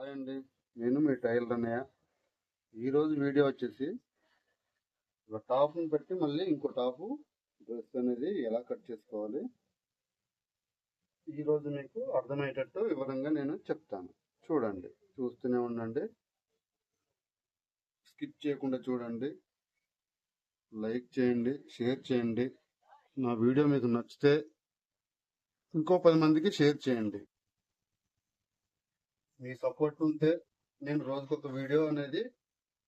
Hi అండి నేను మీ tailor అన్నయ్య. ఈరోజు వీడియో వచ్చేసి ఒక టాప్ని పెట్టి మళ్ళీ ఇంకో టాపు డ్రెస్ అనేది ఎలా కట్ చేసుకోవాలి? ఈరోజు మీకు అర్థమయ్యేటట్టు వివరంగా నేను చెప్తాను. చూడండి. చూస్తూనే ఉండండి. స్కిప్ చేయకుండా చూడండి. లైక్ చేయండి షేర్ చేయండి. నా వీడియో మీకు నచ్చితే ఇంకో పది మందికి షేర్ చేయండి. మీ సపోర్ట్ ఉంటే నేను రోజుకొక వీడియో అనేది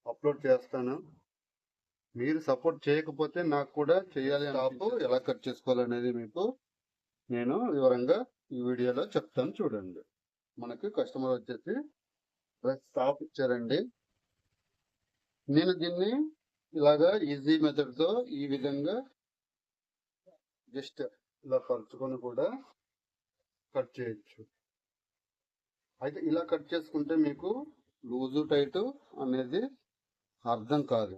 అప్లోడ్ చేస్తాను. మీరు సపోర్ట్ చేయకపోతే నాకు కూడా చేయాలి టాప్ ఎలా కట్ చేసుకోవాలనేది మీకు నేను వివరంగా ఈ వీడియోలో చెప్తాను చూడండి. మనకి కస్టమర్ వచ్చేసి డ్రెస్ టాప్ ఇచ్చారండి. నేను దీన్ని ఇలాగా ఈజీ మెథడ్తో ఈ విధంగా జస్ట్ ఇలా పరుచుకొని కూడా కట్ చేయొచ్చు. అయితే ఇలా కట్ చేసుకుంటే మీకు లూజు టైట్ అనేది అర్థం కాదు.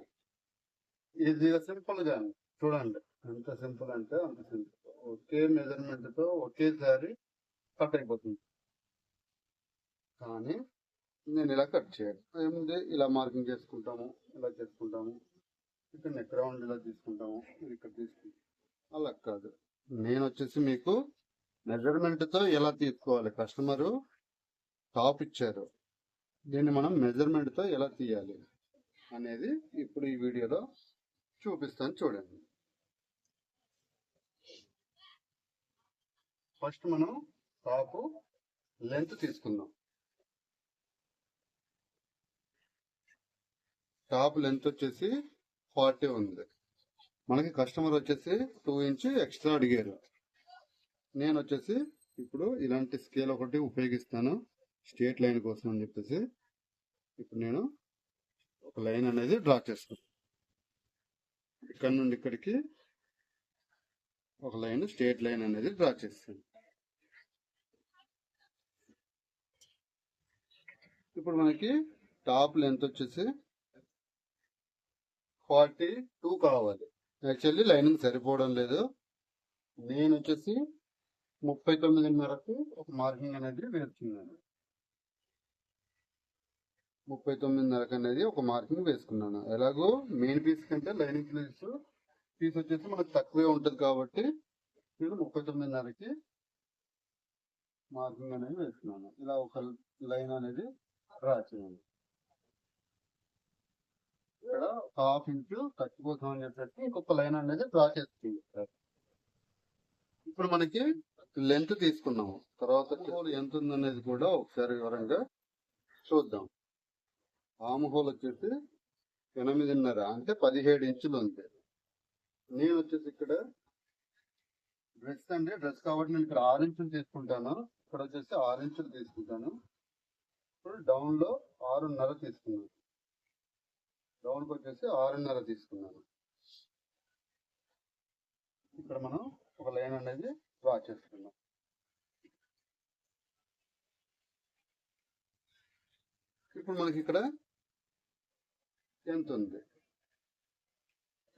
ఇది సింపుల్గా చూడండి. ఎంత సింపుల్ అంటే అంత సింపుల్. ఒకే మెజర్మెంట్తో ఒకేసారి కట్ అయిపోతుంది. కానీ నేను ఇలా కట్ చేయాలి ఏముంది? ఇలా మార్కింగ్ చేసుకుంటాము ఇలా చేసుకుంటాము. ఇక్కడ నెక్ రౌండ్ ఇలా తీసుకుంటాము ఇక్కడ తీసుకుంటాం అలా కాదు. నేను వచ్చేసి మీకు మెజర్మెంట్తో ఎలా తీసుకోవాలి? కస్టమరు టాప్ ఇచ్చారు. దీన్ని మనం మెజర్మెంట్తో ఎలా తీయాలి అనేది ఇప్పుడు ఈ వీడియోలో చూపిస్తాను చూడండి. ఫస్ట్ మనం టాప్ లెంత్ తీసుకుందాం. టాప్ లెంత్ వచ్చేసి ఫార్టీ ఉంది. మనకి కస్టమర్ వచ్చేసి టూ ఇంచ్ ఎక్స్ట్రా అడిగారు. నేను వచ్చేసి ఇప్పుడు ఇలాంటి స్కేల్ ఒకటి ఉపయోగిస్తాను. స్ట్రేట్ లైన్ కోసం అని చెప్పేసి ఇప్పుడు నేను ఒక లైన్ అనేది డ్రా చేస్తాను ఇక్కడ నుండి ఇక్కడికి ఒక లైన్ స్ట్రేట్ లైన్ అనేది డ్రా చేస్తాను ఇప్పుడు మనకి టాప్ లెంత్ వచ్చేసి ఫార్టీ టూ కావాలి. యాక్చువల్లీ లైనింగ్ సరిపోవడం లేదు. నేను వచ్చేసి ముప్పై తొమ్మిదిన్నరకు ఒక మార్కింగ్ అనేది వేస్తున్నాను ముప్పై తొమ్మిదిన్నరకు అనేది ఒక మార్కింగ్ వేసుకున్నాను. ఎలాగో మెయిన్ పీస్ కంటే లైనింగ్ పీస్ పీస్ వచ్చేసి మనకు తక్కువే ఉంటుంది కాబట్టి నేను ముప్పై తొమ్మిదిన్నరకి మార్కింగ్ అనేది వేసుకున్నాను. ఇలా ఒక లైన్ అనేది డ్రా చేయండి ఇక్కడ హాఫ్ ఇంచు తగ్గిపోతాం అని చెప్పేసి ఇంకొక లైన్ అనేది డ్రా చేస్తుంది ఇప్పుడు మనకి లెంత్ తీసుకున్నాము. తర్వాత ఎంత ఉందనేది కూడా ఒకసారి వివరంగా చూద్దాం. ఆమహోల్ వచ్చేసి ఎనిమిదిన్నర అంటే పదిహేడు ఇంచులు ఉంది నేను వచ్చేసి ఇక్కడ డ్రెస్ అండి డ్రెస్ కాబట్టి నేను ఇక్కడ ఆరు ఇంచులు తీసుకుంటాను. ఇక్కడ వచ్చేసి ఆరు ఇంచులు తీసుకుంటాను. ఇప్పుడు డౌన్లో ఆరున్నర తీసుకున్నాను. డౌన్కి వచ్చేసి ఆరున్నర తీసుకున్నాను. ఇక్కడ మనం ఒక లైన్ అనేది డ్రా చేసుకున్నాం ఇప్పుడు మనకి ఇక్కడ ఎంత ఉంది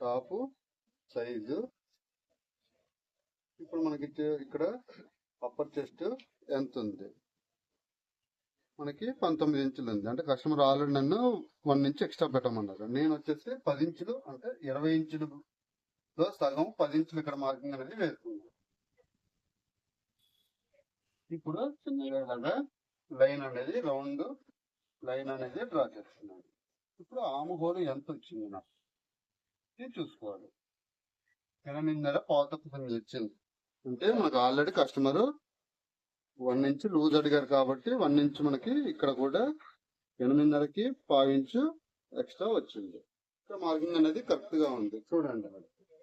టాపు సైజు. ఇప్పుడు మనకి ఇక్కడ అప్పర్ చెస్ట్ ఎంత ఉంది మనకి పంతొమ్మిది ఇంచులు ఉంది. అంటే కస్టమర్ ఆల్రెడీ నన్ను వన్ ఇంచ్ ఎక్స్ట్రా పెట్టమన్నారు. నేను వచ్చేసి పది ఇంచులు అంటే ఇరవై ఇంచులు లో సగం పది ఇంచులు ఇక్కడ మార్కింగ్ అనేది వేసుకున్నాను. ఇప్పుడు చిన్నగా లైన్ అనేది రౌండ్ లైన్ అనేది డ్రా చేస్తున్నాను. ఇప్పుడు ఆము ఎంత వచ్చింది నాకు. ఇది చూసుకోవాలి. ఎనిమిదిన్నర పాత వచ్చింది. అంటే మనకు already customer one inch loose అడిగారు కాబట్టి వన్ ఇంచ్ మనకి ఇక్కడ కూడా ఎనిమిదిన్నరకి పావు ఇంచు ఎక్స్ట్రా వచ్చింది. ఇక్కడ మార్కింగ్ అనేది కరెక్ట్గా ఉంది. చూడండి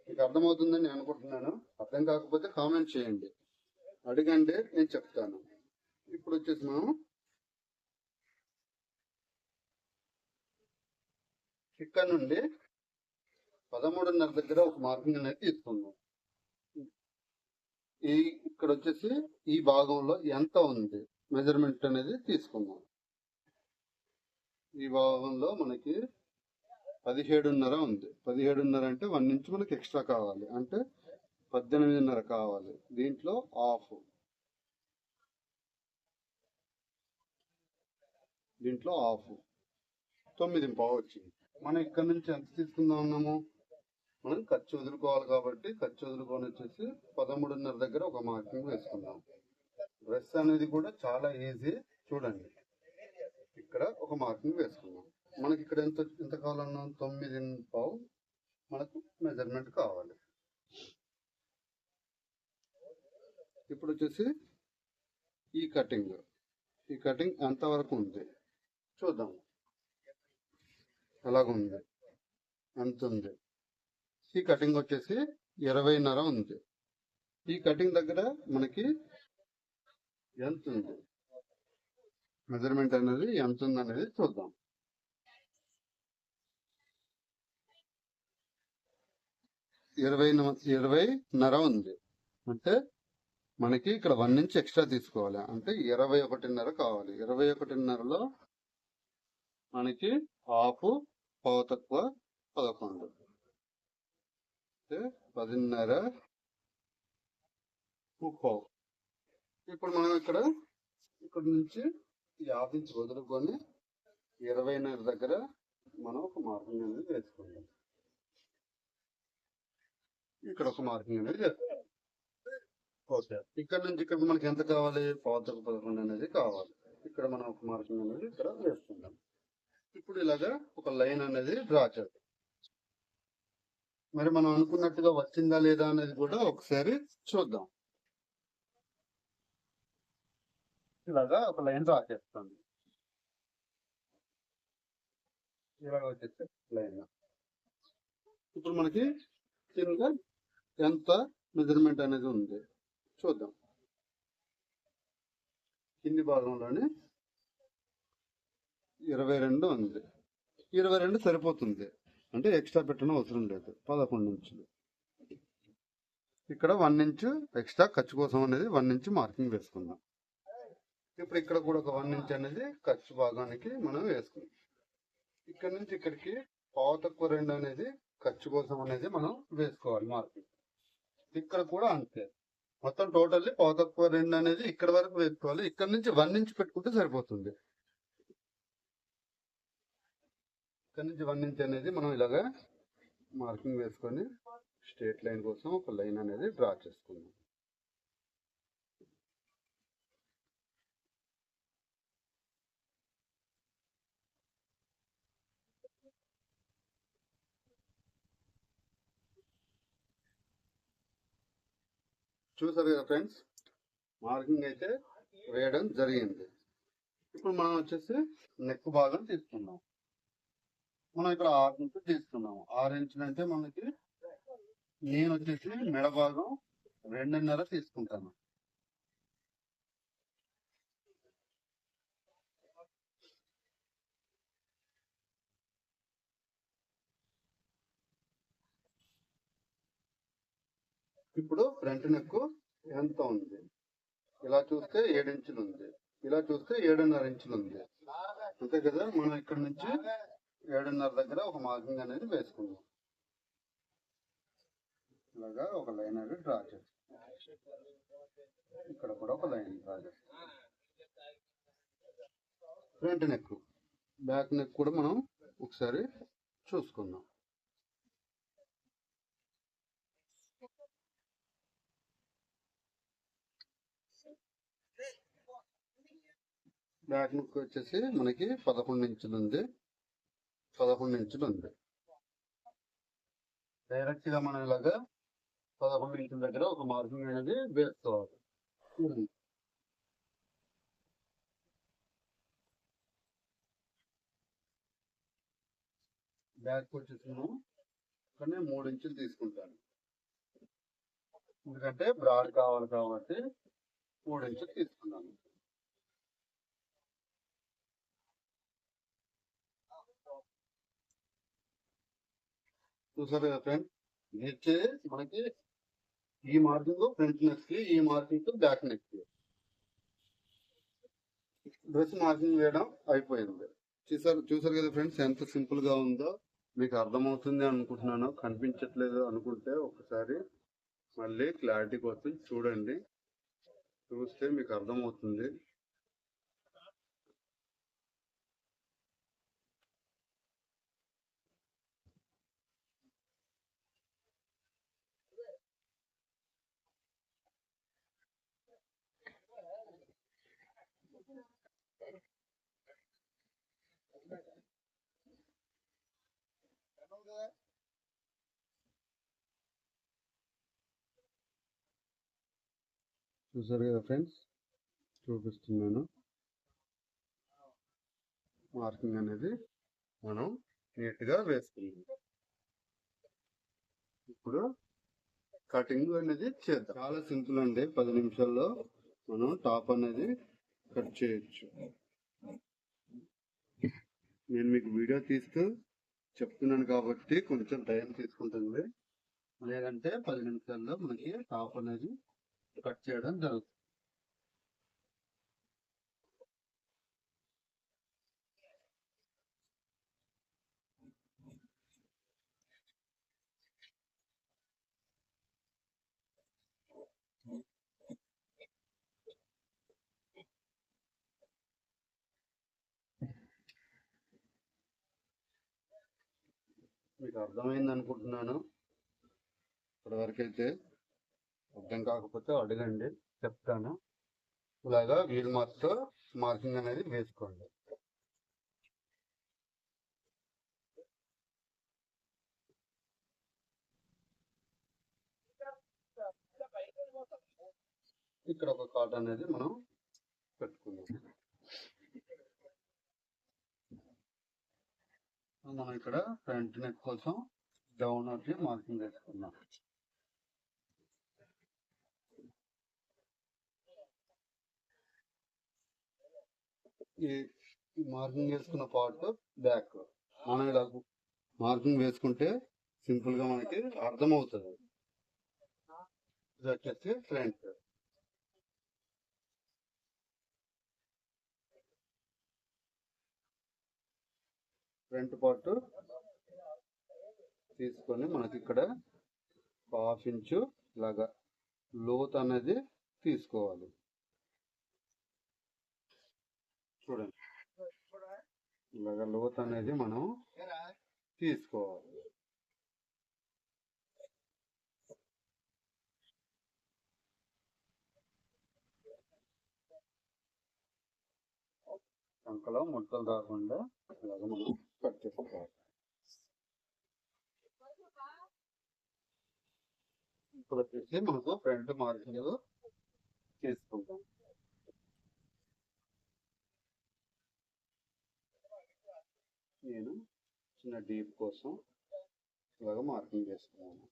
మీకు అర్థమవుతుందని నేను అనుకుంటున్నాను. అర్థం కాకపోతే కామెంట్ చేయండి. అడగండి నేను చెప్తాను. ఇప్పుడు వచ్చేసి మనం ఇక్కడ నుండి పదమూడున్నర దగ్గర ఒక మార్కింగ్ అనేది తీసుకుందాం. ఈ ఇక్కడ వచ్చేసి ఈ భాగంలో ఎంత ఉంది? మెజర్మెంట్ అనేది తీసుకుందాం. ఈ భాగంలో మనకి పదిహేడున్నర ఉంది. పదిహేడున్నర అంటే వన్ నుంచి మనకి ఎక్స్ట్రా కావాలి. అంటే పద్దెనిమిదిన్నర కావాలి. దీంట్లో ఆఫ్ దీంట్లో హాఫ్. తొమ్మిది పావు వచ్చింది. మనం ఇక్కడ నుంచి ఎంత తీసుకుందాం అన్నాము? మనం ఖర్చు వదులుకోవాలి కాబట్టి ఖర్చు వదులుకొని వచ్చేసి పదమూడున్నర దగ్గర ఒక మార్కింగ్ వేసుకుందాం. డ్రెస్ అనేది కూడా చాలా ఈజీ చూడండి. ఇక్కడ ఒక మార్కింగ్ వేసుకుందాం. మనకి ఇక్కడ ఎంత ఎంత కావాలన్నాం? తొమ్మిది పావు మనకు మెజర్మెంట్ కావాలి. ఇప్పుడు వచ్చేసి ఈ కటింగ్ ఈ కటింగ్ ఎంతవరకు ఉంది? చూద్దాం. ఎలాగుంది ఎంత ఉంది ఈ కటింగ్ వచ్చేసి ఇరవైన్నర ఉంది. ఈ కటింగ్ దగ్గర మనకి ఎంత ఉంది? మెజర్మెంట్ అనేది ఎంత ఉంది అనేది చూద్దాం. ఇరవై ఇరవైన్నర ఇరవై నర ఉంది. అంటే మనకి ఇక్కడ వన్ ఇంచ్ ఎక్స్ట్రా తీసుకోవాలి. అంటే ఇరవై ఒకటిన్నర కావాలి. ఇరవై ఒకటిన్నరలో మనకి హాఫ్ పావు తక్కువ పదకొండు పదిన్నర ముప్పావు ఇప్పుడు మనం ఇక్కడ ఇక్కడ నుంచి హాఫ్ ఇంచ్ వదులుకొని ఇరవైన్నర దగ్గర మనం ఒక మార్కింగ్ అనేది వేసుకుందాం. ఇక్కడ ఒక మార్కింగ్ అనేది చేస్తాం ఓకే. ఇక్కడ నుంచి ఇక్కడ మనకి ఎంత కావాలి? పావుతకు పదకొండు అనేది కావాలి. ఇక్కడ మనం ఒక మార్కింగ్ అనేది ఇక్కడ వేసుకుందాం. ఇప్పుడు ఇలాగా ఒక లైన్ అనేది డ్రా చేద్దాం. మరి మనం అనుకున్నట్టుగా వచ్చిందా లేదా అనేది కూడా ఒకసారి చూద్దాం. ఇలాగా ఒక లైన్ డ్రా చేస్తుంది ఇలాగ వచ్చేసి లైన్ ఇప్పుడు మనకి కింద ఎంత మెజర్మెంట్ అనేది ఉంది. చూద్దాం. కింది భాగంలోనే ఇరవై రెండు ఉంది. ఇరవై రెండు సరిపోతుంది. అంటే ఎక్స్ట్రా పెట్టడం అవసరం లేదు. పదకొండు ఇంచులు. ఇక్కడ వన్ ఇంచు ఎక్స్ట్రా ఖర్చు కోసం అనేది వన్ ఇంచు మార్కింగ్ వేసుకుందాం. ఇప్పుడు ఇక్కడ కూడా ఒక వన్ ఇంచ్ అనేది ఖర్చు భాగానికి మనం వేసుకుందాం. ఇక్కడ నుంచి ఇక్కడికి పావు తక్కువ రెండు అనేది ఖర్చు కోసం అనేది మనం వేసుకోవాలి మార్కింగ్. ఇక్కడ కూడా అంతే. మొత్తం టోటల్లీ పావు తక్కువ రెండు అనేది ఇక్కడ వరకు వేసుకోవాలి. ఇక్కడ నుంచి వన్ ఇంచ్ పెట్టుకుంటే సరిపోతుంది. ఇక్కడ నుంచి వన్ ఇంచ్ అనేది మనం ఇలాగా మార్కింగ్ వేసుకొని స్ట్రేట్ లైన్ కోసం ఒక లైన్ అనేది డ్రా చేసుకుందాం. చూసారు కదా ఫ్రెండ్స్ మార్కింగ్ అయితే వేయడం జరిగింది. ఇప్పుడు మనం వచ్చేసి నెక్ భాగం తీసుకున్నాం మనం ఇక్కడ ఆరు ఇంచు తీసుకున్నాము ఆరు ఇంచులు అంటే మనకి నేను వచ్చేసి మెడ భాగం రెండున్నర తీసుకుంటాను. ఇప్పుడు ఫ్రంట్ నెక్ ఎంత ఉంది? ఇలా చూస్తే ఏడు ఇంచులు ఉంది. ఇలా చూస్తే ఏడున్నర ఇంచులు ఉంది. అంతే కదా? మనం ఇక్కడ నుంచి ఏడున్నర దగ్గర ఒక మార్కింగ్ అనేది వేసుకుందాం. ఇలాగా ఒక లైన్ అనేది డ్రా చేస్తాం. ఇక్కడ కూడా ఒక లైన్ డ్రా చేస్తాం. ఫ్రంట్ నెక్ బ్యాక్ నెక్ కూడా మనం ఒకసారి చూసుకుందాం. బ్యాక్ నెక్ వచ్చేసి మనకి పదకొండు ఇంచులు ఉంది. పదకొండు ఇంచులు ఉంది. డైరెక్ట్గా మనం ఇలాగా పదకొండు ఇంచుల దగ్గర ఒక మార్కింగ్ అనేది వేసుకోవాలి. బ్యాక్ వచ్చేసాము కానీ మూడు ఇంచులు తీసుకుంటాను. ఎందుకంటే బ్రాడ్ కావాలి కాబట్టి మూడు ఇంచులు తీసుకున్నాను. చూసారు కదా ఫ్రెండ్ ఇది మనకి ఈ మార్కింగ్ ఫ్రంట్ నెక్కి ఈ మార్కింగ్ బ్యాక్ నెక్కి. డ్రెస్ మార్కింగ్ వేయడం అయిపోయింది. చూసారు చూసారు కదా ఫ్రెండ్స్ ఎంత సింపుల్గా ఉందో. మీకు అర్థమవుతుంది అనుకుంటున్నాను. కనిపించట్లేదు అనుకుంటే ఒకసారి మళ్ళీ క్లారిటీ కోసం చూడండి. చూస్తే మీకు అర్థమవుతుంది. చూసారు కదా ఫ్రెండ్స్? చూపిస్తున్నాను. మార్కింగ్ అనేది మనం నీట్గా వేసుకున్నాం ఇప్పుడు కటింగ్ అనేది చేద్దాం. చాలా సింపుల్ అండి. పది నిమిషాల్లో మనం టాప్ అనేది కట్ చేయొచ్చు. నేను మీకు వీడియో తీస్తూ చెప్తున్నాను కాబట్టి కొంచెం టైం తీసుకుంటుంది. లేదంటే పది నిమిషాల్లో మనకి టాప్ అనేది కట్ చేయడం జరుగుతుంది. మీకు అర్థమైంది అనుకుంటున్నాను ఇప్పటివరకైతే అర్థం కాకపోతే అడగండి చెప్తాను. ఇలాగా వీల్ మార్క్తో మార్కింగ్ అనేది వేసుకోండి. ఇక్కడ ఒక కార్డ్ అనేది మనం పెట్టుకుందాం. మనం ఇక్కడ ఫ్రంట్ నెక్ కోసం డౌన్ వచ్చి మార్కింగ్ వేసుకుందాం. ఈ మార్కింగ్ వేసుకున్న పార్ట్ బ్యాక్ మనం ఇలా మార్కింగ్ వేసుకుంటే సింపుల్గా మనకి అర్థం అవుతుంది ఇది వచ్చేసి ఫ్రంట్ ఫ్రంట్ పార్ట్ తీసుకొని మనకి ఇక్కడ హాఫ్ ఇంచు ఇలాగా లోత్ అనేది తీసుకోవాలి. చూడండి. ఇలాగ లోత్ అనేది మనం తీసుకోవాలి. కంకలో ముట్టలు రాకుండా ఇలాగ మనం కట్ చేసుకోవాలి. ఇప్పుడు వచ్చేసి మనకు ఫ్రంట్ మార్కింగ్ తీసుకుంటాం. నేను చిన్న డీప్ కోసం ఇలాగ మార్కింగ్ చేసుకున్నాను.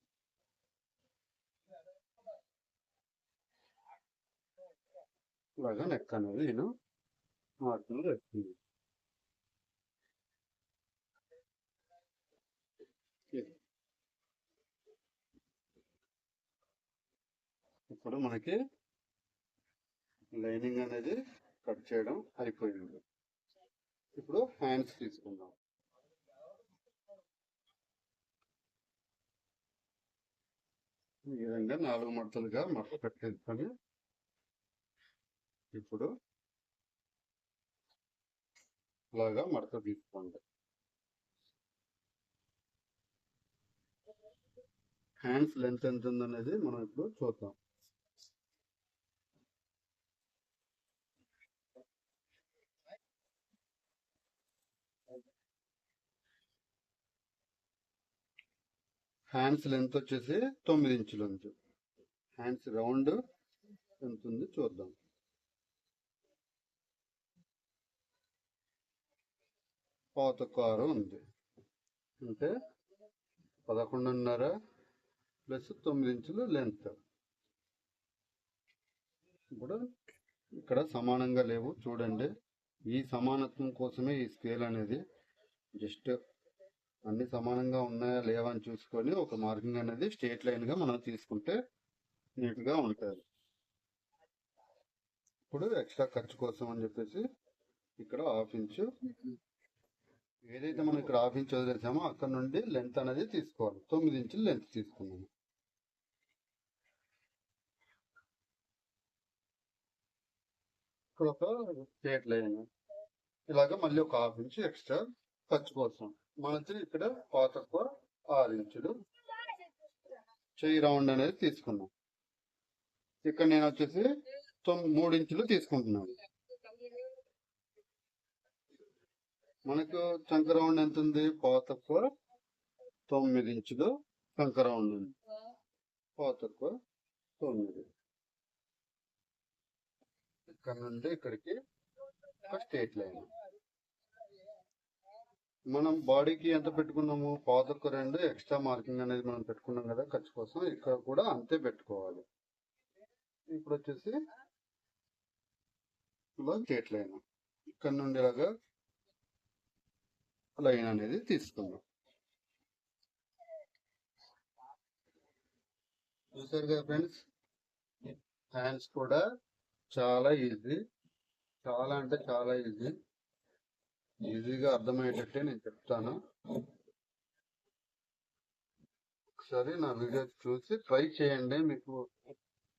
ఇలాగ నెక్ అనేది నేను మార్కింగ్ వేసుకున్నాను ఇప్పుడు మనకి లైనింగ్ అనేది కట్ చేయడం అయిపోయింది. ఇప్పుడు హ్యాండ్స్ తీసుకుందాం. ఈ విధంగా నాలుగు మడతలుగా మడత పెట్టేసుకొని ఇప్పుడు ఇలాగా మడత తీసుకోండి. హ్యాండ్స్ లెంత్ ఎంత ఉందనేది మనం ఇప్పుడు చూద్దాం. హ్యాండ్స్ లెంత్ వచ్చేసి తొమ్మిది ఇంచులు ఉంది హ్యాండ్స్ రౌండ్ ఎంత ఉంది చూద్దాం. పాతకారు ఉంది. అంటే పదకొండున్నర ప్లస్ తొమ్మిది ఇంచులు లెంత్. ఇప్పుడు ఇక్కడ సమానంగా లేవు చూడండి. ఈ సమానత్వం కోసమే ఈ స్కేల్ అనేది జస్ట్ అన్ని సమానంగా ఉన్నాయా లేవా అని చూసుకొని ఒక మార్కింగ్ అనేది స్ట్రేట్ లైన్గా మనం తీసుకుంటే నీట్గా ఉంటుంది ఇప్పుడు ఎక్స్ట్రా ఖర్చు కోసం అని చెప్పేసి ఇక్కడ హాఫ్ ఇంచు. ఏదైతే మనం ఇక్కడ హాఫ్ ఇంచ్ వదిలేసామో అక్కడ నుండి లెంత్ అనేది తీసుకోవాలి. తొమ్మిది ఇంచులు లెంత్ తీసుకున్నాము. ఇక్కడ ఒక స్ట్రేట్ లైన్ ఇలాగ మళ్ళీ ఒక హాఫ్ ఇంచ్ ఎక్స్ట్రా ఖర్చు కోసం. మనకి ఇక్కడ పాతక్కువ ఆరు ఇంచులు చెయ్యి రౌండ్ అనేది తీసుకున్నాం. ఇక్కడ నేను వచ్చేసి తొమ్మిది మూడు ఇంచులు తీసుకుంటున్నాను. మనకు చంక రౌండ్ ఎంత ఉంది? పాతక్కువ తొమ్మిది ఇంచులు చంక రౌండ్ ఉంది. పావు తొమ్మిది. ఇక్కడ నుండి ఇక్కడికి ఒక లైన్. మనం బాడీకి ఎంత పెట్టుకున్నాము? పావు రెండు ఎక్స్ట్రా మార్కింగ్ అనేది మనం పెట్టుకున్నాం కదా ఖర్చు కోసం. ఇక్కడ కూడా అంతే పెట్టుకోవాలి. ఇప్పుడు వచ్చేసి ఇలా స్ట్రేట్ లైన్. ఇక్కడ నుండి ఇలాగా లైన్ అనేది తీసుకుందాం. చూసారు కదా ఫ్రెండ్స్? హ్యాండ్స్ కూడా చాలా ఈజీ. చాలా అంటే చాలా ఈజీ. ఈజీగా అర్థమయ్యేటట్టే నేను చెప్తాను. ఒకసారి నా వీడియో చూసి ట్రై చేయండి. మీకు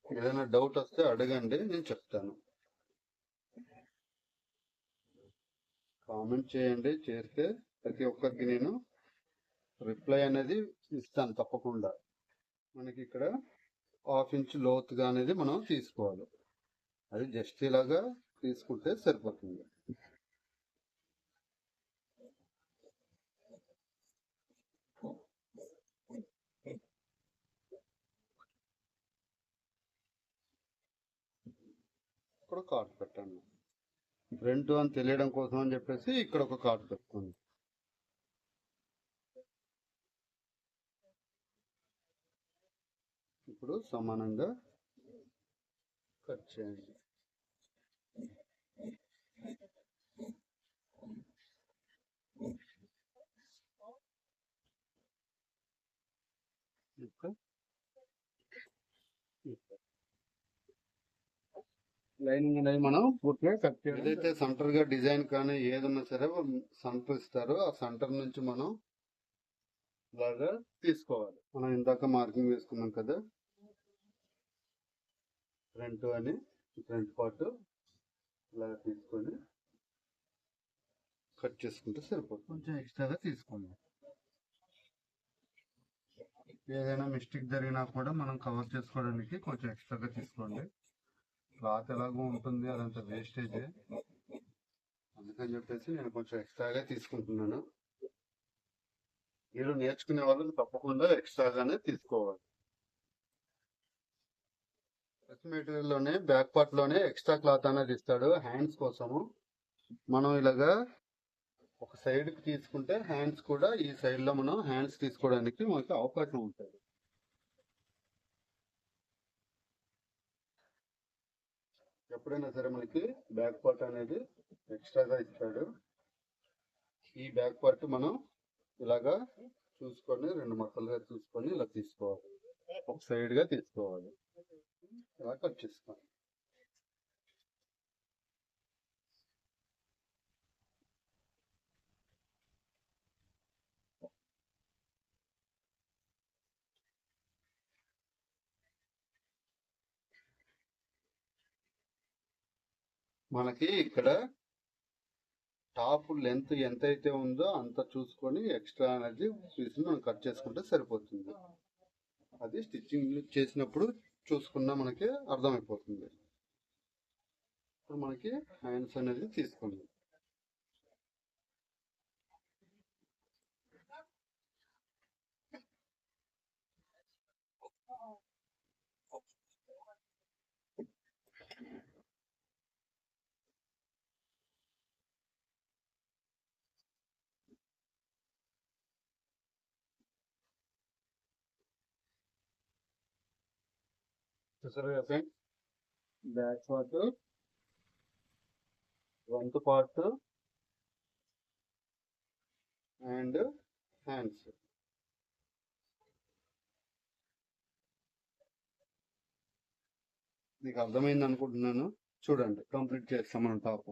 ఏదైనా డౌట్ వస్తే అడగండి నేను చెప్తాను. కామెంట్ చేయండి చేస్తే ప్రతి ఒక్కరికి నేను రిప్లై అనేది ఇస్తాను తప్పకుండా. మనకి ఇక్కడ హాఫ్ ఇంచ్ లోతుగా అనేది మనం తీసుకోవాలి. అది జస్ట్ ఇలాగా తీసుకుంటే సరిపోతుంది. ఇక్కడ కార్డు పెట్టండి. ఫ్రంట్ అని తెలియడం కోసం అని చెప్పేసి ఇక్కడ ఒక కార్డు పెట్టుకుంది ఇప్పుడు సమానంగా కట్ చేయండి ఇంకా లైనింగ్ అనేది మనం పూర్తిగా కట్ చేయాలి ఏదైతే సెంటర్గా డిజైన్ కానీ ఏదన్నా సరే సెంటర్ ఇస్తారో ఆ సెంటర్ నుంచి మనం ఇలాగా తీసుకోవాలి. మనం ఇందాక మార్కింగ్ వేసుకున్నాం కదా? ఫ్రంట్ అని ఫ్రంట్ పార్ట్ ఇలా తీసుకొని కట్ చేసుకుంటే సరిపోతుంది. కొంచెం ఎక్స్ట్రాగా తీసుకోండి. ఏదైనా మిస్టేక్ జరిగినా కూడా మనం కవర్ చేసుకోవడానికి కొంచెం ఎక్స్ట్రాగా తీసుకోండి. క్లాత్ ఎలాగో ఉంటుంది అదంతా వేస్టేజ్ అందుకని చెప్పేసి నేను కొంచెం ఎక్స్ట్రాగా తీసుకుంటున్నాను. మీరు నేర్చుకునే వాళ్ళు తప్పకుండా ఎక్స్ట్రాగానే తీసుకోవాలి. డ్రెస్ మెటీరియల్లోనే బ్యాక్ పార్ట్లోనే ఎక్స్ట్రా క్లాత్ అనేది ఇస్తాడు హ్యాండ్స్ కోసము. మనం ఇలాగా ఒక సైడ్కి తీసుకుంటే హ్యాండ్స్ కూడా ఈ సైడ్లో మనం హ్యాండ్స్ తీసుకోవడానికి మనకి అవకాశం ఉంటుంది. ఎప్పుడైనా సరే మనకి బ్యాక్ పార్ట్ అనేది ఎక్స్ట్రాగా ఇస్తాడు. ఈ బ్యాక్ పార్ట్ మనం ఇలాగా చూసుకొని రెండు మొక్కలుగా చూసుకొని ఇలా తీసుకోవాలి. ఒక సైడ్గా తీసుకోవాలి. ఇలా కట్ చేసుకోవాలి. మనకి ఇక్కడ టాప్ లెంత్ ఎంత అయితే ఉందో అంత చూసుకొని ఎక్స్ట్రా అనేది పీస్ మనం కట్ చేసుకుంటే సరిపోతుంది. అది స్టిచ్చింగ్ చేసినప్పుడు చూసుకున్నా మనకి అర్థమైపోతుంది. ఇప్పుడు మనకి హ్యాండ్స్ అనేది తీసుకోండి. చూసారు back part front part and hands మీకు అర్థమైంది అనుకుంటున్నాను చూడండి కంప్లీట్ చేస్తాం మనం టాప్